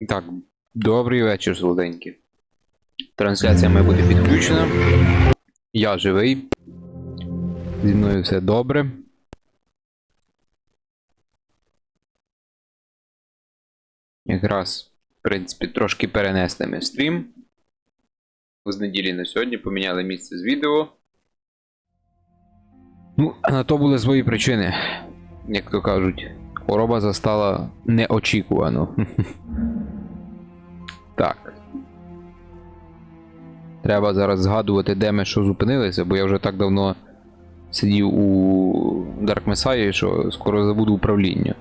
Так, добрий вечір, солоденькі. Трансляція має бути підключена. Я живий. Зі мною все добре. Якраз, в принципі, трошки перенесли ми стрім. З неділі на сьогодні поміняли місце з відео. Ну, на то були свої причини. Як то кажуть, хвороба застала неочікувано. Так. Треба зараз згадувати, де ми що зупинилися, бо я вже так давно сидів у Dark Messiah, що скоро забуду управління.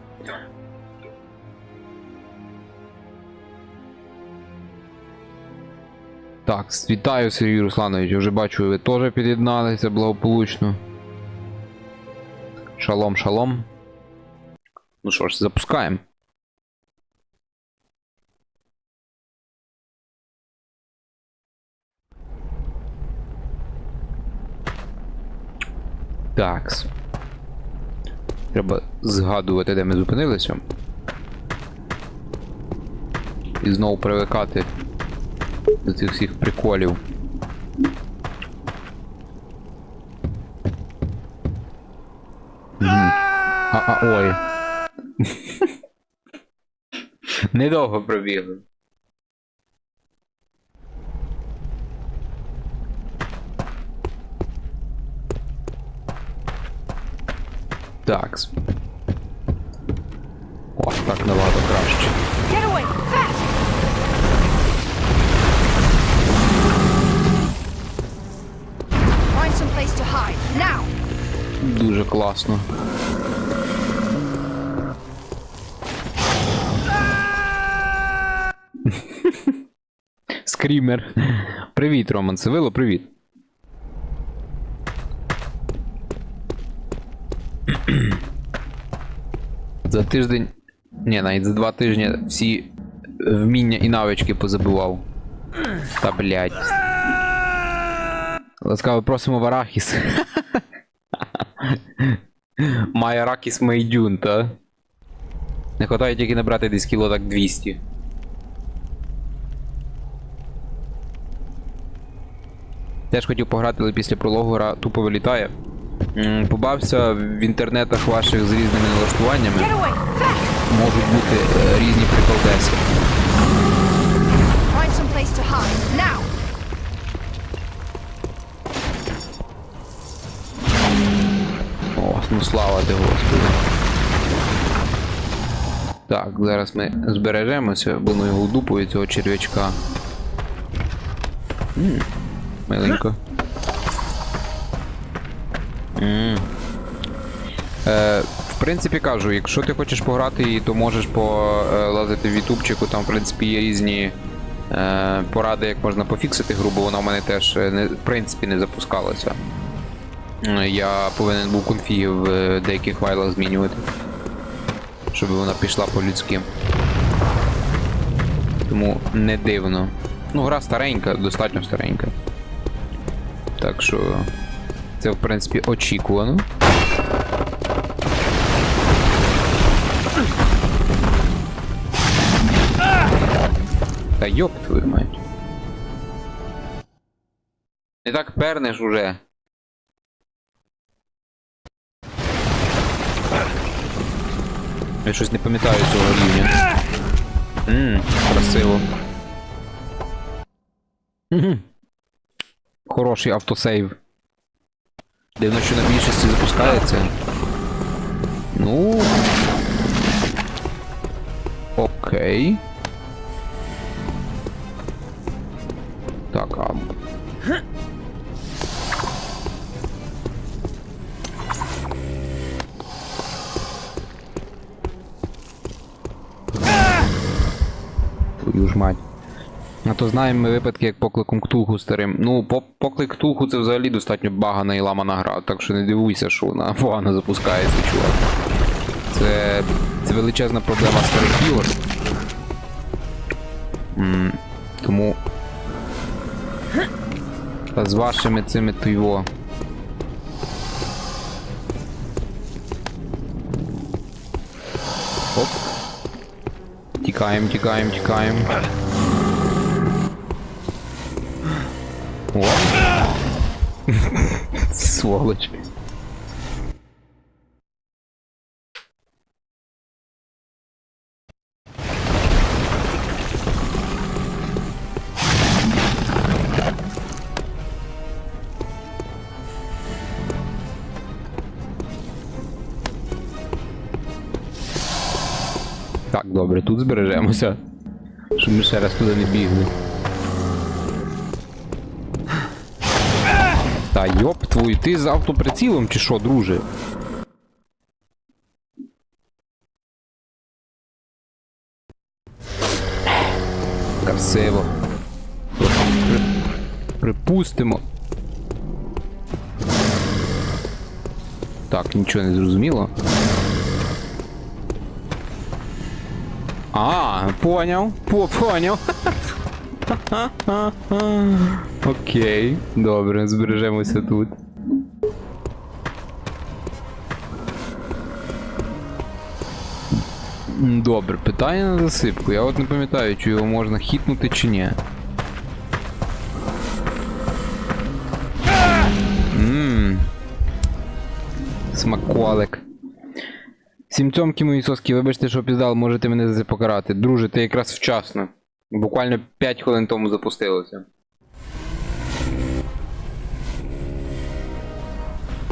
Так, вітаю Сергій Русланович, вже бачу, ви теж під'єдналися благополучно. Шалом, шалом. Ну що ж, запускаємо. Такс. Треба згадувати, де ми зупинилися. І знову привикати до цих всіх приколів. Мгм. А, а, ой. Недовго пробігли. Такс. О, так набагато краще. Find some place to hide. Now! Дуже класно. Скрімер. Привіт, Роман Сивило, привіт. За тиждень. Ні, навіть за два тижні всі вміння і навички позабивав. Та блядь. Ласкаво просимо в Арахіс. Має Арахіс Мейдюн, та? Не хватає тільки набрати десь кіло так 200. Теж хотів пограти, але після прологу гра тупо вилітає. Побався в інтернетах ваших з різними налаштуваннями. Можуть бути е, різні приколдеси. О, ну слава ти Господи. Так, зараз ми збережемося, бо ну його і цього черв'ячка. Миленько. М. Е, в принципі кажу, якщо ти хочеш пограти, то можеш полазити в ютубчику, там в принципі є різні е, поради, як можна пофіксити гру, бо вона в мене теж е, не, в принципі не запускалася. Е, Я повинен був конфіги в е, деяких файлах змінювати. Щоб вона пішла по-людськи. Тому не дивно. Ну, гра старенька, достатньо старенька. Так що. Це в принципі очікувано. Та йоп твою мать. Не так пернеш уже. Я щось не пам'ятаю цього рівня. Ммм, красиво. Хороший автосейв. Дивно, що на більшості запускається. Ну. Окей. Так, а. Твою ж мать. А то знаємо ми випадки, як покликом Ктулху старим. Ну, по- поклик Ктулху це взагалі достатньо багана і ламана гра, так що не дивуйся, що вона погано запускається, чувак. Це, це величезна проблема старих ігор. Тому. Та з вашими цими туйво. Оп. Тікаємо, тікаємо, тікаємо. О! Сволоч. Так, добре, тут збережемося. Щоб ми ще раз туди не бігли. Та йоп твою, ти з автоприцілом чи що, друже? Красиво. Припустимо. Так, нічого не зрозуміло. А, поняв, по поняв. Окей, добре, збережемося тут. Добре, питання на засипку. Я от не пам'ятаю, чи його можна хітнути чи ні. Ммм. Смаколик. Сімцьомки мої соски, вибачте, що опіздав, можете мене за це покарати. Друже, ти якраз вчасно. Буквально 5 хвилин тому запустилося.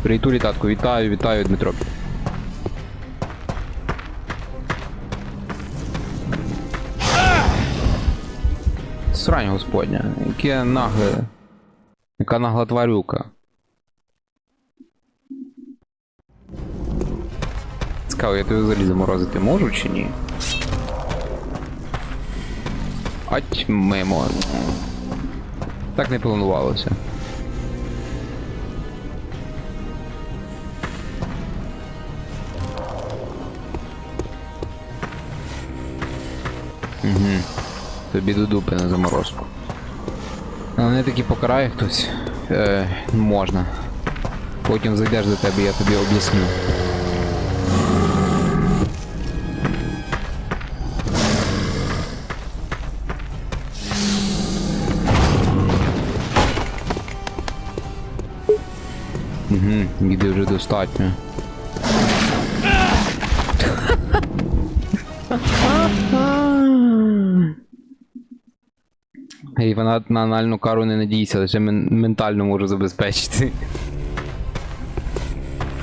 Привіту, літатку, вітаю, вітаю, Дмитро. Срань господня, яке нагле. Яка нагла тварюка. Цікаво, я тебе взагалі заморозити можу чи ні? Ать мимо. Так не планувалося. Угу. Тобі до дупи на заморозку. А мене таки покарає хтось. Е, можна. Потім зайдеш до тебе, я тобі об'ясню. Достатньо. І вона на анальну кару не надійся, лише мен- ментально можу забезпечити.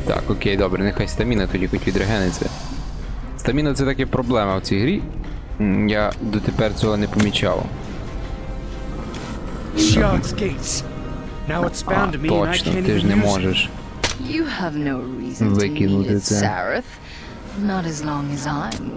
Так, окей, добре, нехай стаміна тоді хоч відрегениться. Стаміна це таки проблема в цій грі. Я дотепер цього не помічав. А, точно, ти ж не можеш. You have no reason to need it, Not as long as I'm